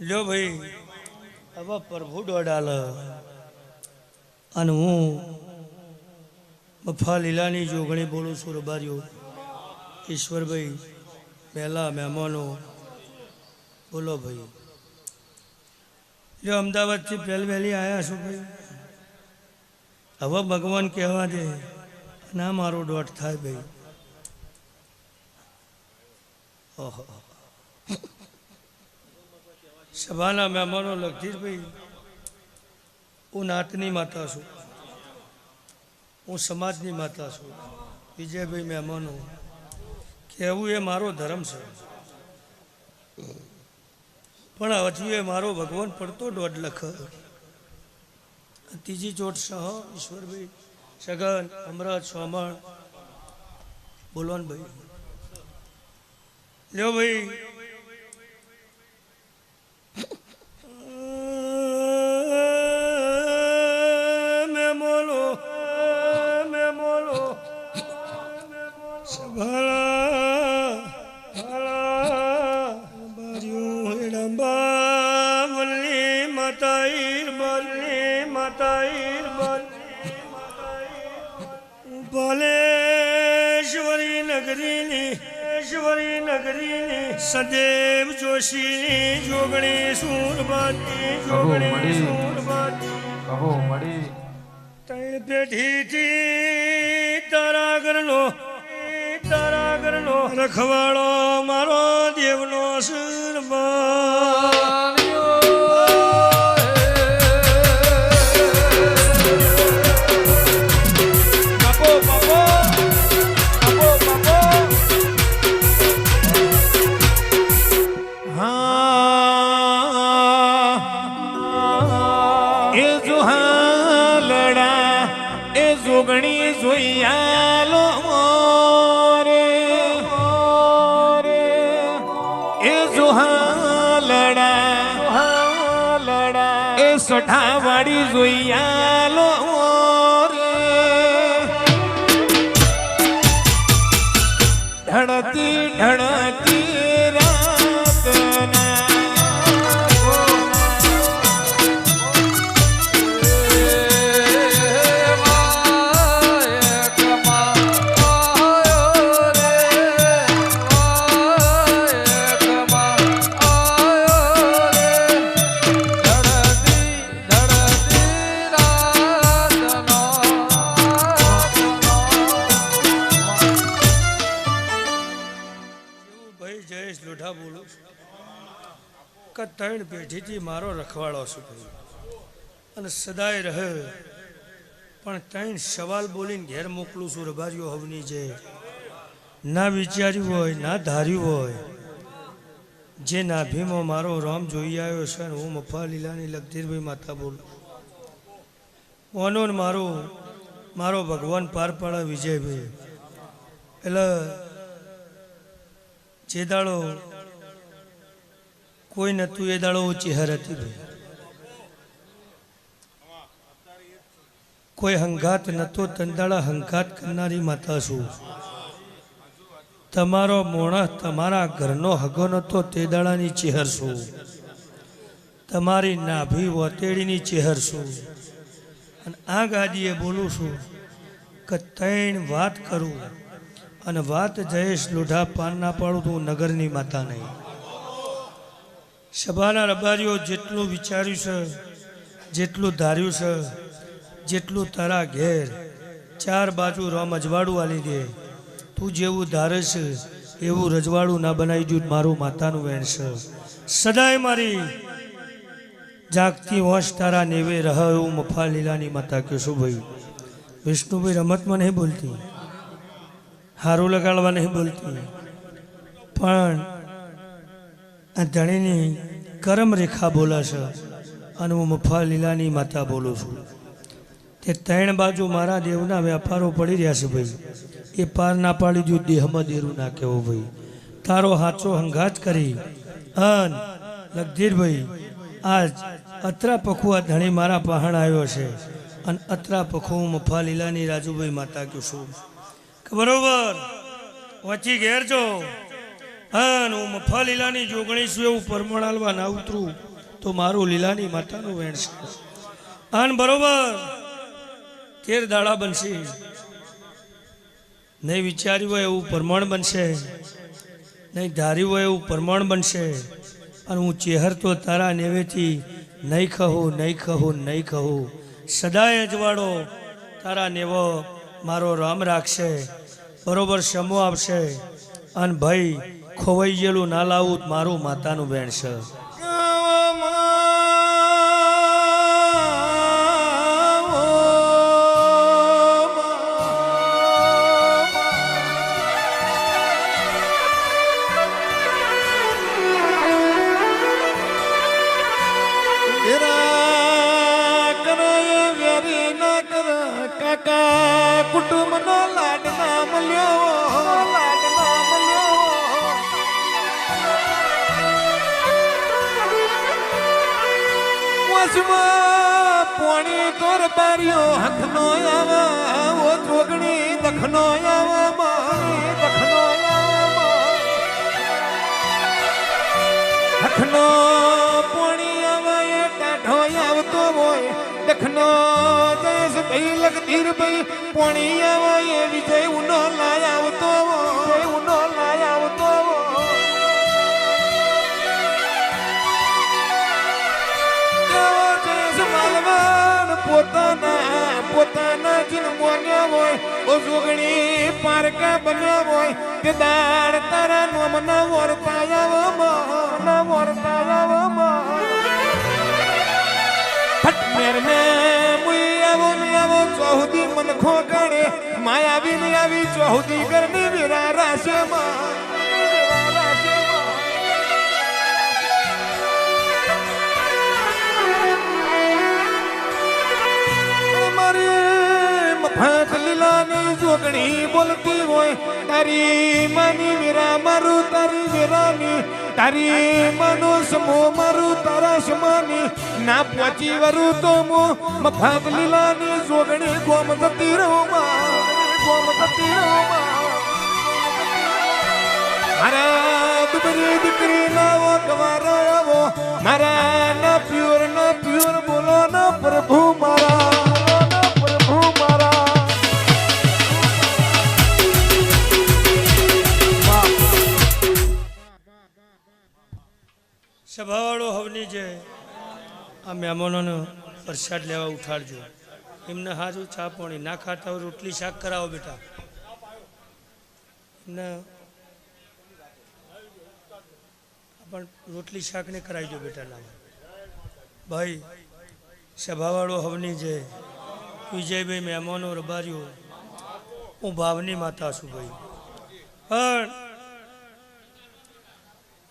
લ્યો ભાઈ, હવે પ્રભુ દોડાલ. અને હું મફા લીલાની જોગણી બોલું છું, રબારીઓ. ઈશ્વરભાઈ, પહેલા મહેમાનો. બોલો ભાઈ. લ્યો, અમદાવાદથી પહેલી વહેલી આવ્યા છું ભાઈ. હવે ભગવાન કહેવા દે, ના મારો દોઢ થાય ભાઈ. ઓહો. સભાના મહેમાનો લગધીરભાઈ, હું નાતની માતા છું. હું સમાજની માતા છું. વિજયભાઈ મહેમાનો કહેવું એ મારો ધર્મ છે. પણ હજુ એ મારો ભગવાન પડતો દોઢ લખ ત્રીજી ચોટ સહ ઈશ્વરભાઈ સગન અમરત સોમણ બોલવાન ભાઈ. લ્યો ભાઈ. સદેવ જોશી જોગણી સુરબાતી જોગણી. સુરબાતી કહો મળી. ત્રણ પેઢીથી તારા ઘરનો તારા ઘરનો રખવાળો મારો દેવનો સુરબા એ જોઈયા જોયાલો મોરે. એ જોહાલડા લડા એ સઠાવાડી મોરે. ઢળતી ઢળતી રાતના કે ત્રણ પેઢીથી મારો રખવાળો છું અને સદાય રહે. પણ ત્રણ સવાલ બોલીને ઘેર મોકલું છું, રબારીઓ હવની જે. ના વિચાર્યું હોય, ના ધાર્યું હોય. જે નાભીમાં મારો રામ જોઈ આવ્યો છે હું મફા લીલાની લગધીરભાઈ માતા બોલું. ઓનો મારો મારો ભગવાન પાર પાડે વિજયભાઈ. એટલે જે દાડો કોઈ નતું એ દાડો ઊંચી હર હતી કોઈ હંગાત નતો તંદાળા હંગાત કરનારી માતા છું. તમારો મોણસ તમારા ઘરનો હગો નતો, તે દાડાની ચેહર છું. તમારી નાભી વતેડીની ચેહર છું. અને આ ગાદીએ બોલું છું કે ત્રણ વાત કરું. અને વાત જયેશ લોઢા પાન ના પાડું તો નગરની માતા નહીં સભાના રબારીઓ જેટલું વિચાર્યું છે, જેટલું ધાર્યું છે, જેટલું તારા ઘેર ચાર બાજુ રામ અજવાળું આલી દે. તું જેવું ધારે છે એવું રજવાડું ના બનાવી દઉં, મારું માતાનું વેણ છે. સદાય મારી જાગતી હોશ તારા નેવે રહ એવું મફા લીલાની માતા કહેશું ભાઈ, વિષ્ણુભાઈ રમતમાં નહીં બોલતી, હારું લગાડવા નહીં બોલતી, પણ આ ધણીની કરમ રેખા બોલાશે અને હું મફા લીલાની માતા બોલું છું. તે ત્રણ બાજુ મારા દેવના વ્યાપારો પડી રહ્યા છે ભાઈ. એ પાર ના પાડી દઉં દેહમાં દેરું ના કહેવો ભાઈ. તારો હાચો હંગાત કરી. અન, લગધીરભાઈ, આજ અત્રા પખુઆ ધણી મારા પહાણ આવ્યો છે. અને અત્રા પખુ હું મફા લીલાની રાજુભાઈ માતા કહું છું. બરોબર? વચ્ચી ઘેર છો હા હું મફા લીલાની જોગણી છું એવું પરમણ હાલવા ના ઉતરું, તો મારું લીલાની માતાનું વેણ છે. આન બરોબર, તેર દાડા બનશે. નહીં વિચાર્યું હોય એવું પરમાણ બનશે, નહીં ધાર્યું હોય એવું પરમાણ બનશે અને હું ચેહર તો તારા નેવેથી નહીં કહું નહીં કહું નહીં કહું. સદાય અજવાળો તારા નેવો મારો રામ રાખશે, બરોબર સમો આપશે. અને ભાઈ ખોવાઈ ગયેલું ના લાવું મારું માતાનું વેણ છે. પોણી તોર બાર્યો હખનો આવા, ઓ જોગણી, દખનો આવા, મારી દખનો હખનો પોણી આવા, એ ટાઢો આવતો હોય, દખનો જયેશ ભાઈ લગધીર ભાઈ પોણી આવા, એ વિજય ઉનો લાય આવતો હોય ઉનો લાય પોતાના પોતાના જન્મોને હોય ઓ જોગણી પારકા બન્યા હોય, કે દાળ તારા નોમના વર્તાયાવમાં ના વર્તાયાવમાં ફટ મેર મે મુયાવો આવો, ને આવો, ચૌહદી મનખો ગણે માયાવી આવી ચૌહદી ગરમી વીરા રાશેમાં વીરા મારી મફત લીલાની બોલતી હોય, તારી માની વીરા મારું, તારી તારી માનો સમો મારું, તારા સમાની, ના પહોંચી વરું તો લીલાની જોગણી ગોમ જતી રહું ગોમ જતી રહું મારા દુબરી દીકરી નાવો ગવારો આવો, મારા ના પ્યોર ના પ્યોર બોલો ના પ્રભુ મારા. સભાવાળો હવની જે આ મહેમાનોનો પ્રસાદ લેવા ઉઠાડજો. એમને હાજું ચા પાણી, ના ખાતા હોય રોટલી, શાક કરાવો બેટા. એમને પણ રોટલી, શાક ને કરાવી દો બેટા ના ભાઈ, સભાવાળો હવની જે વિજયભાઈ મહેમાનો રબારીઓ, હું ભાવની માતા છું ભાઈ. પણ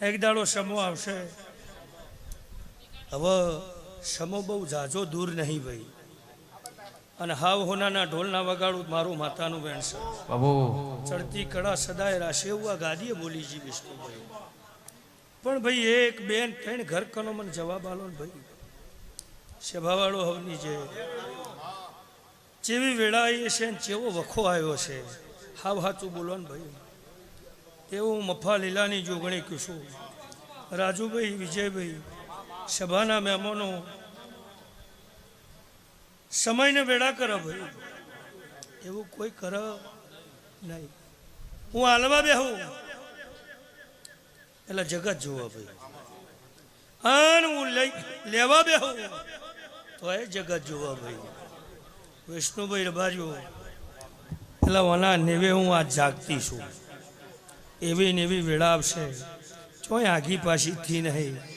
એક દાડો સમો આવશે. હવે સમો બહુ ઝાઝો દૂર નહીં ભાઈ. અને હાવ હોનાના ઢોલના વગાડું મારું માતાનું બેન છે. બાબુ. ચડતી કળા સદાય રાશે એવું આ ગાદીએ બોલી જી વિષ્ણુભાઈ. પણ ભાઈ એક બેન ત્રણ ઘર કનો મને જવાબ આલો ને ભાઈ. શેભાવાળો હવની જે જેવી વેળા આવી છે ને જેવો વખો આવ્યો છે. હાવ હાચું બોલો ને ભાઈ. તેવું મફા લીલાની જોગણી છું રાજુભાઈ વિજયભાઈ સભાના મહેમાનો, સમયને વેળા કરો ભાઈ. એવું કોઈ કર નહીં. હું હાલવા બેહું. એટલે જગત જોવા ભાઈ. અને હું લેવા બેહું. તો એ જગત જોવા ભાઈ. વિષ્ણુભાઈ રબારીઓ, એટલે ઓના નેવે હું આ જાગતી છું. એવી ને એવી વેળા આવશે. ચોય આગી પાછીથી નહીં.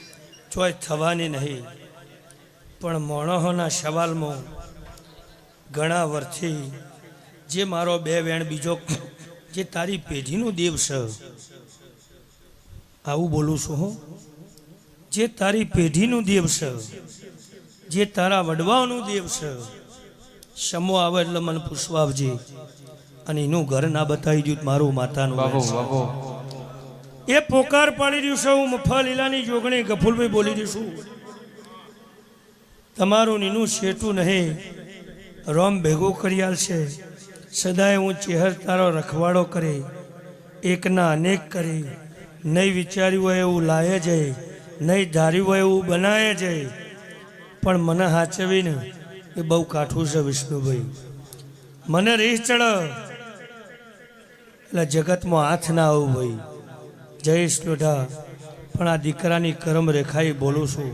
ચોય થવાની નહીં. પણ મોણહોના સવાલમાં ઘણા વર્ષથી જે મારો બે વેણ બીજો જે તારી પેઢીનું દેવ છે આવું બોલું છું હું. જે તારી પેઢીનું દેવ છે જે તારા વડવાઓનું દેવ છે સમો આવે એટલે મને પૂછવા આવજે. અને એનું ઘર ના બતાવી દીધું મારું માતાનું એ પોકાર પાડી રહ્યું છે, હું મફા લીલાની જોગણી ગફુલભાઈ બોલી રહ્યું છું. તમારું નીનું શેઠું નહીં, રોમ ભેગો કરી આલશે. સદાય હું ચેહર તારો રખવાડો કરે, એકના અનેક કરે. નહીં વિચાર્યું હોય એવું લાયે જાય, નહીં ધાર્યું હોય એવું બનાવે જાય. પણ મને હાચવીને એ બહુ કાઠું છે વિષ્ણુભાઈ. મને રીસ ચડ. એટલે જગતમાં હાથ ના આવું ભાઈ. જયેશ લોઢા પણ આ દીકરાની કરમ રેખાએ બોલું છું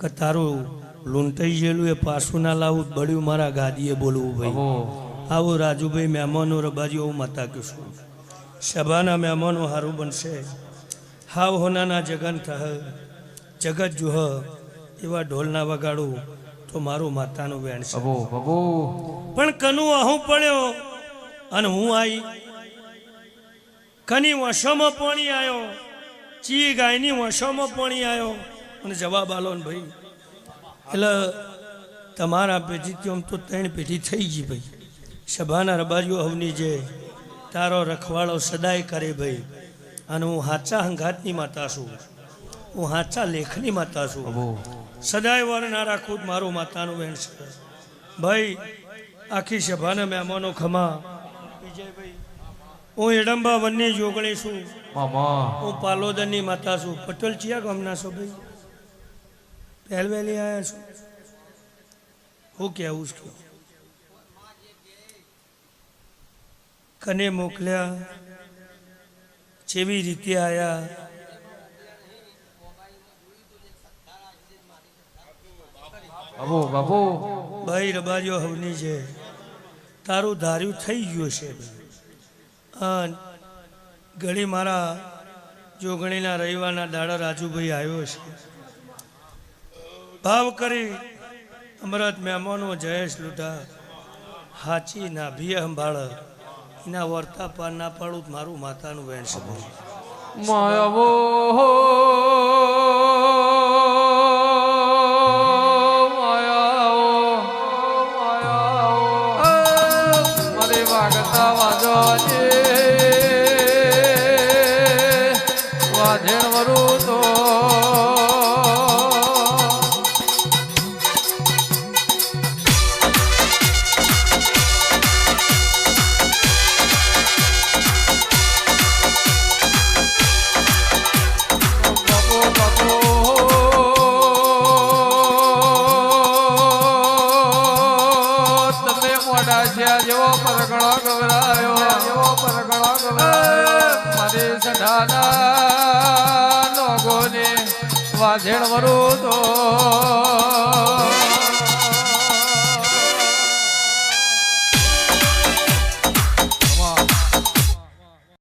કે તારું લૂંટાઈ ગયેલું એ પાછું ના લાવું બળ્યું મારા ગાદીએ બોલવું ભાઈ. આવો રાજુભાઈ મહેમાનો રબાજી હું માતા કહીશું સભાના મહેમાનો સારું બનશે. હાવ હોનાના જગન થહ જગત જુહ એવા ઢોલના વગાડું તો મારું માતાનું વેણ છે. પણ કનુ અહું પડ્યો અને હું આવી કની વશોમાં પાણી આવ્યો ચી ગાયની વશોમાં પાણી આવ્યો અને જવાબ આલો ને ભાઈ એટલે તમારા પેઢીથી આમ તો ત્રણ પેઢી થઈ ગઈ ભાઈ. સભાના રબારીઓ હવની જે તારો રખવાળો સદાય કરે ભાઈ. અને હું હાચા હંઘાતની માતા છું. હું હાચા લેખની માતા છું. સદાય વર ના રાખું મારું માતાનું વેણ છે. ભાઈ આખી સભાના મહેમાનો ખમા. વિજયભાઈ હું એડંબા વનની જોગણી છું. મામા. હું પાલોદરની માતા છું. પટેલ ચિયા ગામના છો ભાઈ પહેલવેલી આવ્યા છું. હું કહેવું છું. કને મોકલ્યા? જેવી રીતે આયા? બાબો બાબો. ભાઈ રબારીઓ હવની છે. તારું ધાર્યું થઈ ગયું છે. અન ઘડી મારા જોગણીના રવિવારના દાડા રાજુભાઈ આવ્યો છે. ભાવ કરી અમરત મહેમાનો જયેશ લૂંટા હાચી ભી સંભાળ એના વર્તા પાર ના પાડું મારું માતાનું વહેણ છે. ભાઈ. માયાવો મારે વાગતા છે જેવો પરગણો ગવરાયો જેવો પરગણો ગવરાયો મારી સઢાના લોકોને વાઝેણ વરું તો.